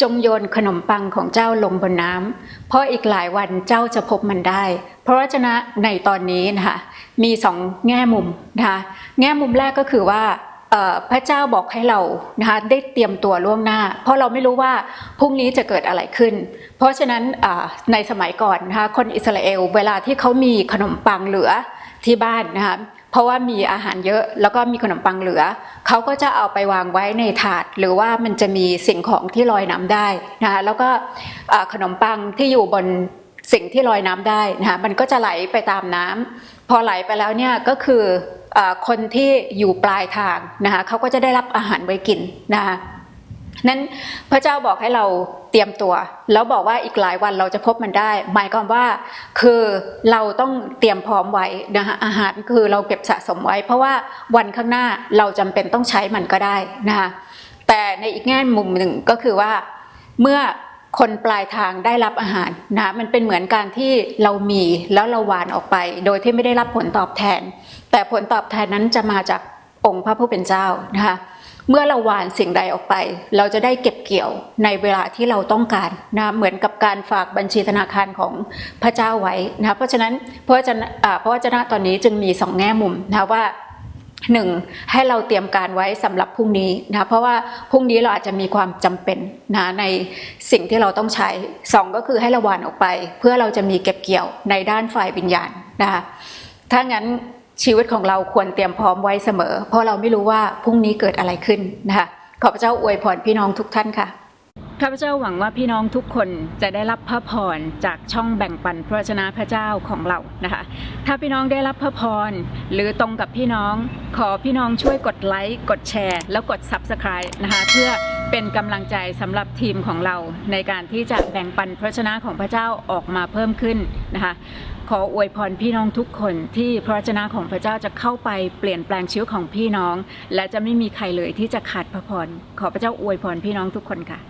จงโยนขนมปังของเจ้าลงบนน้ำเพราะอีกหลายวันเจ้าจะพบมันได้ เพราะวจนะในตอนนี้นะคะมีสองแง่มุมนะคะแง่มุมแรกก็คือว่าพระเจ้าบอกให้เรานะคะได้เตรียมตัวล่วงหน้า เพราะเราไม่รู้ว่าพรุ่งนี้จะเกิดอะไรขึ้น เพราะฉะนั้นในสมัยก่อนนะคะคนอิสราเอลเวลาที่เขามีขนมปังเหลือที่บ้านนะคะ ราะว่ามีอาหารเยอะแล้วก็มีขนมปังเหลือ เขาก็จะเอาไปวางไว้ในถาด หรือว่ามันจะมีสิ่งของที่ลอยน้ำได้นะคะแล้วก็ขนมปังที่อยู่บนสิ่งที่ลอยน้ำได้นะคะมันก็จะไหลไปตามน้ำพอไหลไปแล้วเนี่ยก็คืออคนที่อยู่ปลายทางนะคะเขาก็จะได้รับอาหารไว้กินนะคะ นั้นพระเจ้าบอกให้เราเตรียมตัว แล้วบอกว่าอีกหลายวันเราจะพบมันได้ หมายความว่าคือเราต้องเตรียมพร้อมไว้นะคะอาหารคือเราเก็บสะสมไว้ เพราะว่าวันข้างหน้าเราจำเป็นต้องใช้มันก็ได้นะคะแต่ในอีกแง่มุมหนึ่งก็คือว่าเมื่อคนปลายทางได้รับอาหารนะมันเป็นเหมือนการที่เรามีแล้วเราหวานออกไป โดยที่ไม่ได้รับผลตอบแทน แต่ผลตอบแทนนั้นจะมาจากองค์พระผู้เป็นเจ้านะคะ เมื่อเราหวานสิ่งใดออกไป เราจะได้เก็บเกี่ยวในเวลาที่เราต้องการนะเหมือนกับการฝากบัญชีธนาคารของพระเจ้าไว้นะเพราะฉะนั้นพระวจนะพระวจนะตอนนี้จึงมีสองแง่มุมนะว่าหนึ่งให้เราเตรียมการไว้สำหรับพรุ่งนี้นะเพราะว่าพรุ่งนี้เราอาจจะมีความจำเป็นนะในสิ่งที่เราต้องใช้สองก็คือให้เราหวานออกไป เพื่อเราจะมีเก็บเกี่ยวในด้านฝ่ายวิญญาณนะคะถ้างั้น ชีวิตของเราควรเตรียมพร้อมไว้เสมอ เพราะเราไม่รู้ว่าพรุ่งนี้เกิดอะไรขึ้นนะคะขอพระเจ้าอวยพรพี่น้องทุกท่านค่ะข้าพเจ้าหวังว่าพี่น้องทุกคนจะได้รับพระพรจากช่องแบ่งปันพระวจนะพระเจ้าของเรานะคะ ถ้าพี่น้องได้รับพระพรหรือตรงกับพี่น้อง ขอพี่น้องช่วยกดไลค์กดแชร์ แล้วกด Subscribe นะคะเพื่อ เป็นกำลังใจสำหรับทีมของเราในการที่จะแบ่งปันพระชนะของพระเจ้าออกมาเพิ่มขึ้นนะคะขออวยพรพี่น้องทุกคนที่พระชนะของพระเจ้าจะเข้าไปเปลี่ยนแปลงชีวิตของพี่น้อง และจะไม่มีใครเลยที่จะขาดพระพรขอพระเจ้าอวยพรพี่น้องทุกคนค่ะ